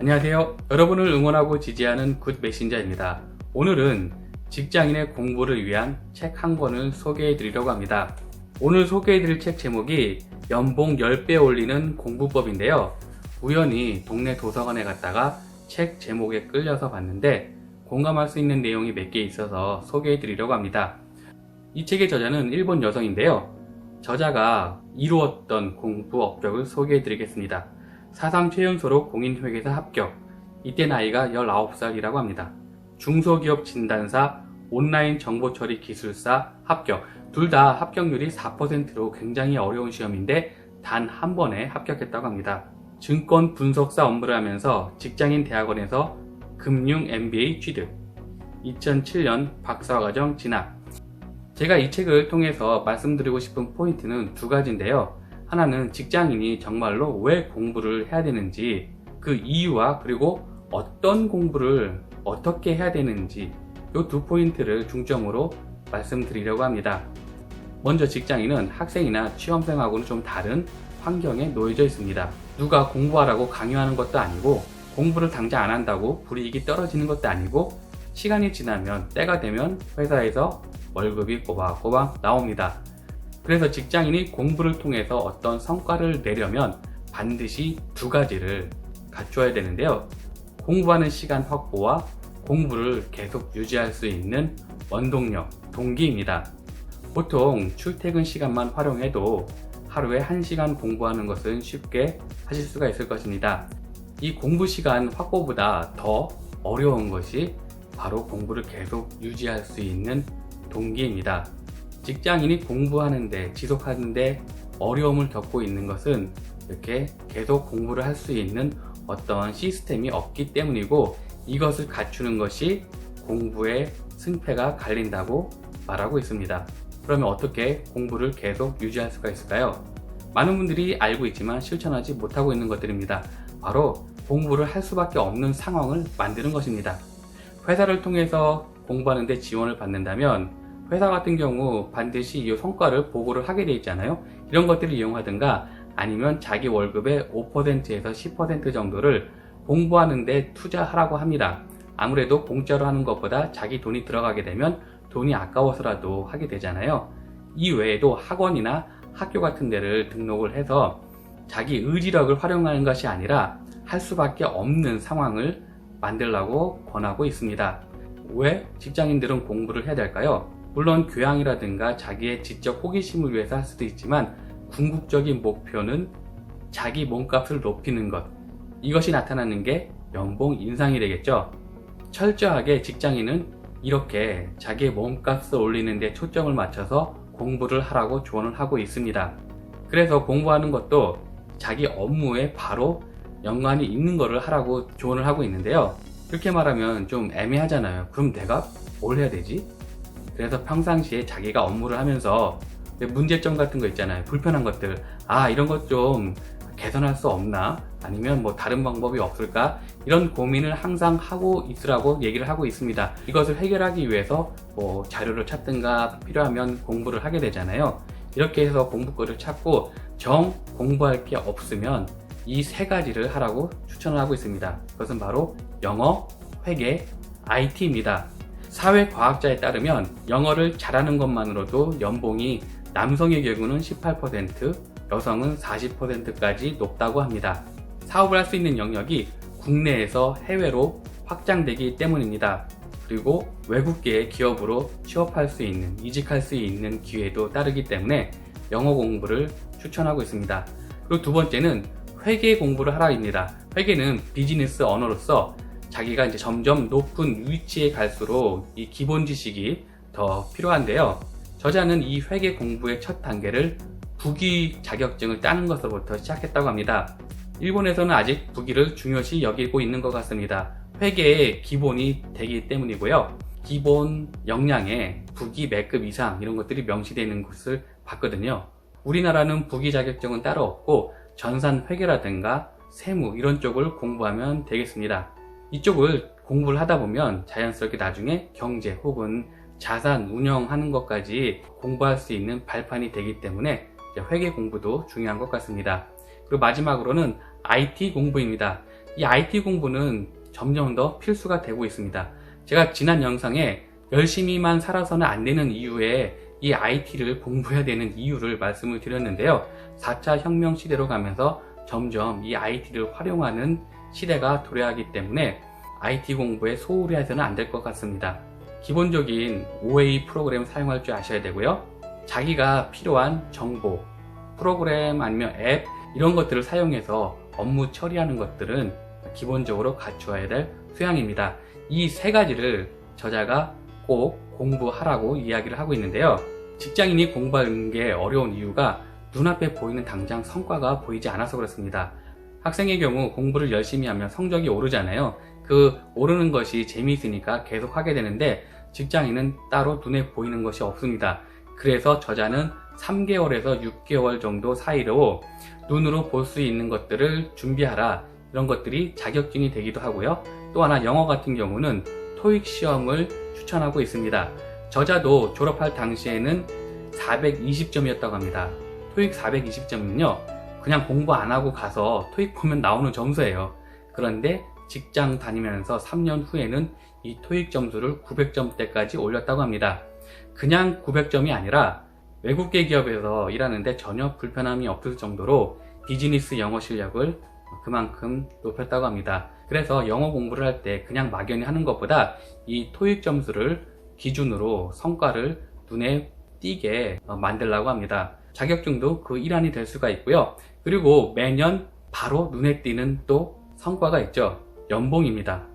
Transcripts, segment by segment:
안녕하세요. 여러분을 응원하고 지지하는 굿 메신저입니다. 오늘은 직장인의 공부를 위한 책 한 권을 소개해 드리려고 합니다. 오늘 소개해 드릴 책 제목이 연봉 10배 올리는 공부법인데요. 우연히 동네 도서관에 갔다가 책 제목에 끌려서 봤는데 공감할 수 있는 내용이 몇 개 있어서 소개해 드리려고 합니다. 이 책의 저자는 일본 여성인데요. 저자가 이루었던 공부 업적을 소개해 드리겠습니다. 사상 최연소로 공인회계사 합격. 이때 나이가 19살이라고 합니다. 중소기업 진단사, 온라인 정보처리 기술사 합격. 둘 다 합격률이 4%로 굉장히 어려운 시험인데 단 한 번에 합격했다고 합니다. 증권 분석사 업무를 하면서 직장인 대학원에서 금융 MBA 취득. 2007년 박사과정 진학. 제가 이 책을 통해서 말씀드리고 싶은 포인트는 두 가지인데요. 하나는 직장인이 정말로 왜 공부를 해야 되는지, 그 이유와 그리고 어떤 공부를 어떻게 해야 되는지, 이 두 포인트를 중점으로 말씀드리려고 합니다. 먼저 직장인은 학생이나 취업생하고는 좀 다른 환경에 놓여져 있습니다. 누가 공부하라고 강요하는 것도 아니고, 공부를 당장 안 한다고 불이익이 떨어지는 것도 아니고, 시간이 지나면 때가 되면 회사에서 월급이 꼬박꼬박 나옵니다. 그래서 직장인이 공부를 통해서 어떤 성과를 내려면 반드시 두 가지를 갖춰야 되는데요. 공부하는 시간 확보와 공부를 계속 유지할 수 있는 원동력, 동기입니다. 보통 출퇴근 시간만 활용해도 하루에 1시간 공부하는 것은 쉽게 하실 수가 있을 것입니다. 이 공부 시간 확보보다 더 어려운 것이 바로 공부를 계속 유지할 수 있는 동기입니다. 직장인이 공부하는데 지속하는데 어려움을 겪고 있는 것은 이렇게 계속 공부를 할 수 있는 어떤 시스템이 없기 때문이고 이것을 갖추는 것이 공부의 승패가 갈린다고 말하고 있습니다. 그러면 어떻게 공부를 계속 유지할 수가 있을까요? 많은 분들이 알고 있지만 실천하지 못하고 있는 것들입니다. 바로 공부를 할 수밖에 없는 상황을 만드는 것입니다. 회사를 통해서 공부하는데 지원을 받는다면 회사 같은 경우 반드시 이 성과를 보고를 하게 돼 있잖아요. 이런 것들을 이용하든가 아니면 자기 월급의 5%에서 10% 정도를 공부하는데 투자하라고 합니다. 아무래도 공짜로 하는 것보다 자기 돈이 들어가게 되면 돈이 아까워서라도 하게 되잖아요. 이 외에도 학원이나 학교 같은 데를 등록을 해서 자기 의지력을 활용하는 것이 아니라 할 수밖에 없는 상황을 만들라고 권하고 있습니다. 왜 직장인들은 공부를 해야 될까요? 물론 교양이라든가 자기의 지적 호기심을 위해서 할 수도 있지만 궁극적인 목표는 자기 몸값을 높이는 것. 이것이 나타나는 게 연봉 인상이 되겠죠. 철저하게 직장인은 이렇게 자기의 몸값을 올리는 데 초점을 맞춰서 공부를 하라고 조언을 하고 있습니다. 그래서 공부하는 것도 자기 업무에 바로 연관이 있는 거를 하라고 조언을 하고 있는데요. 그렇게 말하면 좀 애매하잖아요. 그럼 내가 뭘 해야 되지? 그래서 평상시에 자기가 업무를 하면서 문제점 같은 거 있잖아요. 불편한 것들. 아, 이런 것 좀 개선할 수 없나? 아니면 뭐 다른 방법이 없을까? 이런 고민을 항상 하고 있으라고 얘기를 하고 있습니다. 이것을 해결하기 위해서 뭐 자료를 찾든가 필요하면 공부를 하게 되잖아요. 이렇게 해서 공부거를 찾고 정 공부할 게 없으면 이 세 가지를 하라고 추천을 하고 있습니다. 그것은 바로 영어, 회계, IT입니다. 사회과학자에 따르면 영어를 잘하는 것만으로도 연봉이 남성의 경우는 18%, 여성은 40%까지 높다고 합니다. 사업을 할 수 있는 영역이 국내에서 해외로 확장되기 때문입니다. 그리고 외국계의 기업으로 취업할 수 있는, 이직할 수 있는 기회도 따르기 때문에 영어 공부를 추천하고 있습니다. 그리고 두 번째는 회계 공부를 하라입니다. 회계는 비즈니스 언어로서 자기가 이제 점점 높은 위치에 갈수록 이 기본 지식이 더 필요한데요. 저자는 이 회계 공부의 첫 단계를 부기 자격증을 따는 것으로부터 시작했다고 합니다. 일본에서는 아직 부기를 중요시 여기고 있는 것 같습니다. 회계의 기본이 되기 때문이고요. 기본 역량에 부기 매급 이상 이런 것들이 명시되어 있는 것을 봤거든요. 우리나라는 부기 자격증은 따로 없고 전산 회계라든가 세무 이런 쪽을 공부하면 되겠습니다. 이쪽을 공부를 하다 보면 자연스럽게 나중에 경제 혹은 자산 운영하는 것까지 공부할 수 있는 발판이 되기 때문에 회계 공부도 중요한 것 같습니다. 그리고 마지막으로는 IT 공부입니다. 이 IT 공부는 점점 더 필수가 되고 있습니다. 제가 지난 영상에 열심히만 살아서는 안 되는 이유에 이 IT를 공부해야 되는 이유를 말씀을 드렸는데요. 4차 혁명 시대로 가면서 점점 이 IT를 활용하는 시대가 도래하기 때문에 IT 공부에 소홀히 해서는 안 될 것 같습니다. 기본적인 OA 프로그램 사용할 줄 아셔야 되고요. 자기가 필요한 정보, 프로그램 아니면 앱 이런 것들을 사용해서 업무 처리하는 것들은 기본적으로 갖추어야 될 소양입니다. 이 세 가지를 저자가 꼭 공부하라고 이야기를 하고 있는데요. 직장인이 공부하는 게 어려운 이유가 눈앞에 보이는 당장 성과가 보이지 않아서 그렇습니다. 학생의 경우 공부를 열심히 하면 성적이 오르잖아요. 그 오르는 것이 재미있으니까 계속 하게 되는데 직장인은 따로 눈에 보이는 것이 없습니다. 그래서 저자는 3개월에서 6개월 정도 사이로 눈으로 볼 수 있는 것들을 준비하라. 이런 것들이 자격증이 되기도 하고요. 또 하나 영어 같은 경우는 토익 시험을 추천하고 있습니다. 저자도 졸업할 당시에는 420점이었다고 합니다. 토익 420점은요, 그냥 공부 안 하고 가서 토익 보면 나오는 점수예요. 그런데 직장 다니면서 3년 후에는 이 토익 점수를 900점대까지 올렸다고 합니다. 그냥 900점이 아니라 외국계 기업에서 일하는데 전혀 불편함이 없을 정도로 비즈니스 영어 실력을 그만큼 높였다고 합니다. 그래서 영어 공부를 할 때 그냥 막연히 하는 것보다 이 토익 점수를 기준으로 성과를 눈에 띄게 어, 만들라고 합니다. 자격증도 그 일환이 될 수가 있고요. 그리고 매년 바로 눈에 띄는 또 성과가 있죠. 연봉입니다.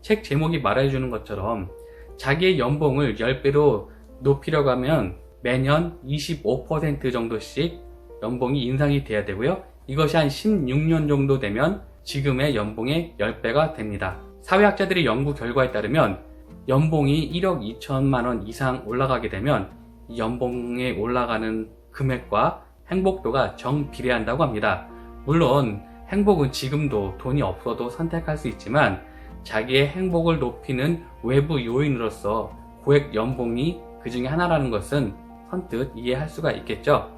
책 제목이 말해주는 것처럼 자기의 연봉을 10배로 높이려고 하면 매년 25% 정도씩 연봉이 인상이 돼야 되고요. 이것이 한 16년 정도 되면 지금의 연봉의 10배가 됩니다. 사회학자들의 연구 결과에 따르면 연봉이 1억 2천만 원 이상 올라가게 되면 이 연봉에 올라가는 금액과 행복도가 정비례한다고 합니다. 물론 행복은 지금도 돈이 없어도 선택할 수 있지만 자기의 행복을 높이는 외부 요인으로서 고액 연봉이 그 중에 하나라는 것은 선뜻 이해할 수가 있겠죠.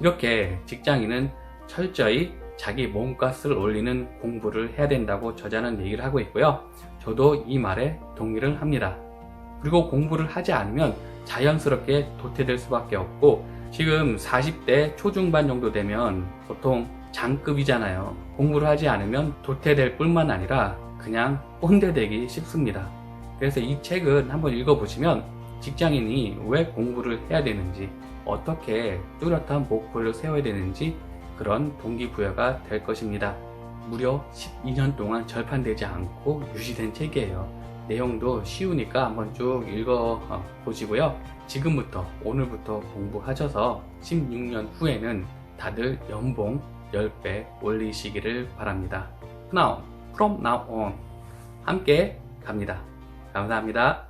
이렇게 직장인은 철저히 자기 몸값을 올리는 공부를 해야 된다고 저자는 얘기를 하고 있고요. 저도 이 말에 동의를 합니다. 그리고 공부를 하지 않으면 자연스럽게 도태될 수밖에 없고 지금 40대 초중반 정도 되면 보통 장급이잖아요. 공부를 하지 않으면 도태될 뿐만 아니라 그냥 꼰대되기 쉽습니다. 그래서 이 책은 한번 읽어보시면 직장인이 왜 공부를 해야 되는지 어떻게 뚜렷한 목표를 세워야 되는지 그런 동기부여가 될 것입니다. 무려 12년 동안 절판되지 않고 유지된 책이에요. 내용도 쉬우니까 한번 쭉 읽어 보시고요. 지금부터 오늘부터 공부하셔서 16년 후에는 다들 연봉 10배 올리시기를 바랍니다. Now, from now on 함께 갑니다. 감사합니다.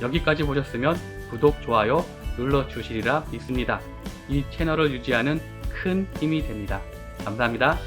여기까지 보셨으면 구독, 좋아요 눌러 주시리라 믿습니다. 이 채널을 유지하는 큰 힘이 됩니다. 감사합니다.